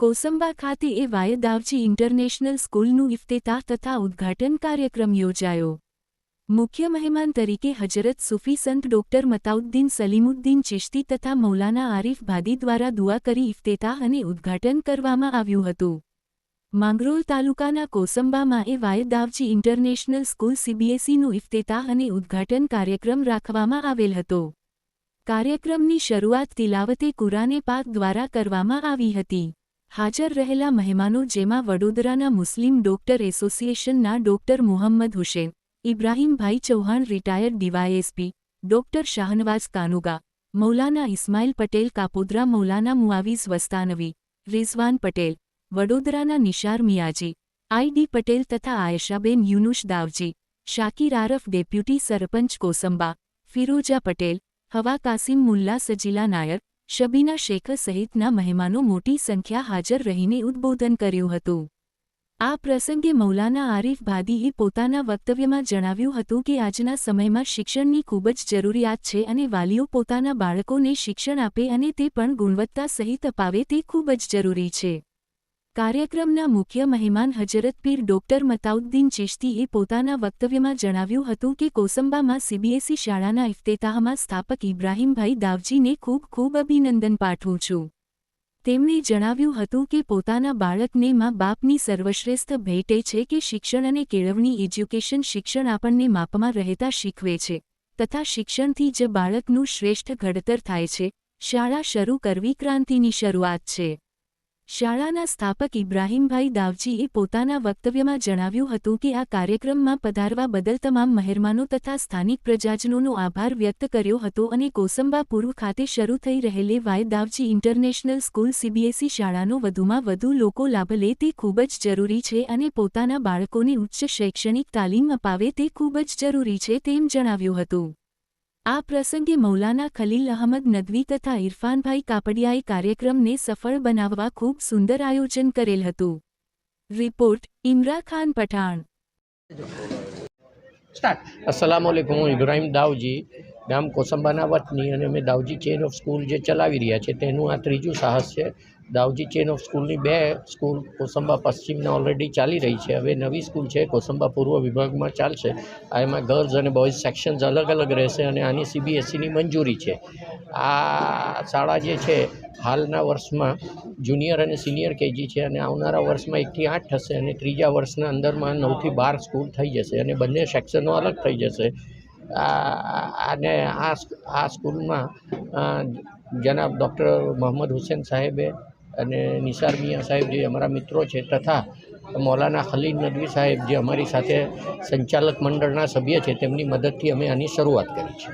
કોસંબા ખાતે એ વાયદાવજી ઇન્ટરનેશનલ સ્કૂલનું ઇફ્તેતાહ તથા ઉદ્ઘાટન કાર્યક્રમ યોજાયો. મુખ્ય મહેમાન તરીકે હજરત સૂફી સંત ડોક્ટર મતાઉદ્દીન સલીમુદ્દીન ચિશ્તી તથા મૌલાના આરિફ ભાદી દ્વારા દુઆ કરી ઇફ્તેતાહ અને ઉદ્ઘાટન કરવામાં આવ્યું હતું. માંગરોળ તાલુકાના કોસંબામાં એ વાયદાવજી ઇન્ટરનેશનલ સ્કૂલ સીબીએસઈનું ઇફ્તેતાહ અને ઉદ્ઘાટન કાર્યક્રમ રાખવામાં આવેલ હતો. કાર્યક્રમની શરૂઆત તિલાવતે કુરાને પાક દ્વારા કરવામાં આવી હતી. હાજર રહેલા મહેમાનો જેમાં વડોદરાના મુસ્લિમ ડોક્ટર એસોસિએશનના doctor Muhammad Husen, Ibrahimbhai Chauhan retired DYSP, doctor Shahnawaz Kanuga, Maulana Ismail Patel Kapodra Maulana Muaviz Vastanvi, Rizwan Patel, વડોદરાના નિશાર મિયાજી આઈડી પટેલ તથા આયશાબેન યુનુશ દાવજી, શાકીર આરફ ડેપ્યુટી સરપંચ કોસંબા ફિરોજા પટેલ, હવા કાસિમ મુલ્લા સજીલા નાયર શબીના શેખ સહિતના મહેમાનો મોટી સંખ્યા હાજર રહીને ઉદ્બોધન કર્યું હતું. આ પ્રસંગે મૌલાના આરિફ ભાદીએ પોતાના વક્તવ્યમાં જણાવ્યું હતું કે આજના સમયમાં શિક્ષણની ખૂબ જ જરૂરિયાત છે અને વાલીઓ પોતાના બાળકોને શિક્ષણ આપે અને તે પણ ગુણવત્તા સહિત અપાવે તે ખૂબ જ જરૂરી છે. કાર્યક્રમના મુખ્ય મહેમાન હજરત પીર ડોક્ટર મતાઉદ્દીન ચિશ્તીએ પોતાના વક્તવ્યમાં જણાવ્યું હતું કે કોસંબામાં સીબીએસઈ શાળાના ઇફ્તેતાહમાં સ્થાપક ઇબ્રાહીમભાઈ દાવજીને ખૂબ ખૂબ અભિનંદન પાઠવું છું. તેમણે જણાવ્યું હતું કે પોતાના બાળકને મા બાપની સર્વશ્રેષ્ઠ ભેટે છે કે શિક્ષણ અને કેળવણી એજ્યુકેશન શિક્ષણ આપણને માપમાં રહેતા શીખવે છે, તથા શિક્ષણથી જ બાળકનું શ્રેષ્ઠ ઘડતર થાય છે. શાળા શરૂ કરવી ક્રાંતિની શરૂઆત છે. શાળાના સ્થાપક ઇબ્રાહીમભાઈ દાવજીએ પોતાના વક્તવ્યમાં જણાવ્યું હતું કે આ કાર્યક્રમમાં પધારવા બદલ તમામ મહેરમાનો તથા સ્થાનિક પ્રજાજનોનો આભાર વ્યક્ત કર્યો હતો અને કોસંબા પૂર્વ ખાતે શરૂ થઈ રહેલી Y Davji international school CBSE શાળાનો વધુમાં વધુ લોકો લાભ લે તે ખૂબ જ જરૂરી છે અને પોતાના બાળકોને ઉચ્ચ શૈક્ષણિક તાલીમ અપાવે તે ખૂબ જ જરૂરી છે તેમ જણાવ્યું હતું. આ પ્રસંગે મૌલાના ખલીલ અહમદ નદવી તથા ઇરફાનભાઈ કાપડિયાએ કાર્યક્રમને સફળ બનાવવા ખૂબ સુંદર આયોજન કરેલ હતું. રિપોર્ટ ઇમરા ખાન પઠાણ. સ્ટાર્ટ. અસલામ વાલેકુમ હું ઇબ્રાહિમ દાવજી ગામ કોસંબાના વતની અને અમે દાવજી ચેન ઓફ સ્કૂલ જે ચલાવી રહ્યા છે તેનું આ ત્રીજું સાહસ છે. દાવજી ચેન ઓફ સ્કૂલની બે સ્કૂલ, કોસંબા પશ્ચિમના ઓલરેડી ચાલી રહી છે. હવે નવી સ્કૂલ છે, કોસંબા પૂર્વ વિભાગમાં ચાલશે. આ એમાં ગર્લ્સ અને બોયઝ સેક્શન્સ અલગ અલગ રહેશે અને આની સીબીએસઈની મંજૂરી છે. આ શાળા જે છે, હાલના વર્ષમાં જુનિયર અને સિનિયર કેજી છે અને આવનારા વર્ષમાં એકથી આઠ થશે અને ત્રીજા વર્ષના અંદરમાં નવથી બાર સ્કૂલ થઈ જશે અને બંને સેક્શનો અલગ થઈ જશે. અને આ આ સ્કૂલમાં જનાબ ડૉક્ટર મોહમ્મદ હુસેન સાહેબે અને નિસાર મિયા સાહેબ જે અમારા મિત્રો છે તથા મૌલાના ખલીલ નદવી સાહેબ જે અમારી સાથે સંચાલક મંડળના સભ્ય છે, તેમની મદદથી અમે આની શરૂઆત કરી છે.